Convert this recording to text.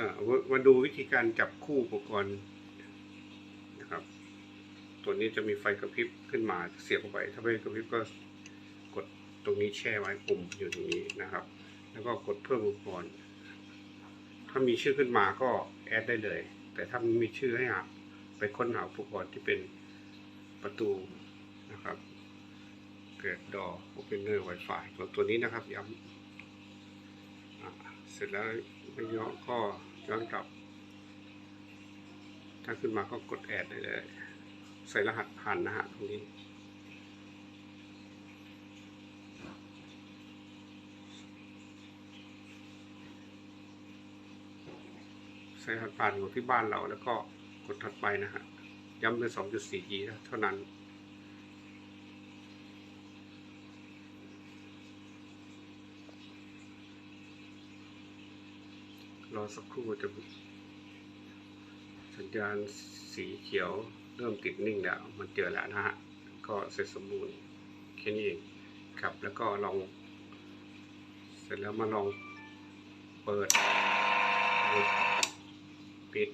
ามาดูวิธีการจับคู่อุปกรณ์นะครับ ตัวนี้จะมีไฟกระพริบขึ้นมาเสียบเข้าไป ถ้าไม่กระพริบก็กดตรงนี้แช่ไว้ปุ่มอยู่ตรงนี้นะครับ แล้วก็กดเพิ่มอุปกรณ์ ถ้ามีชื่อขึ้นมาก็แอดได้เลย แต่ถ้าไม่มีชื่อให้หาไปค้นหาอุปกรณ์ที่เป็นประตูนะครับ เกิดดอ Opener Wi-Fi ตัวตัวนี้นะครับย้ำอ่า เสร็จแล้วไม่ย้อก็ย้อนกลับ ถ้าขึ้นมาก็กดแอดได้เลย ใส่รหัสผ่านนะฮะตรงนี้ ใส่รหัสผ่านของที่บ้านเราแล้วก็กดถัดไปนะฮะ ย้ำเป็น 2.4G เท่านั้น รอสักครู่จะสัญญาณสีเขียวเริ่มติดนิ่งแล้ว มันเจอแล้วนะฮะ ก็เสร็จสมบูรณ์แค่นี้เองครับ แล้วก็ลอง เสร็จแล้วมาลองเปิดปิด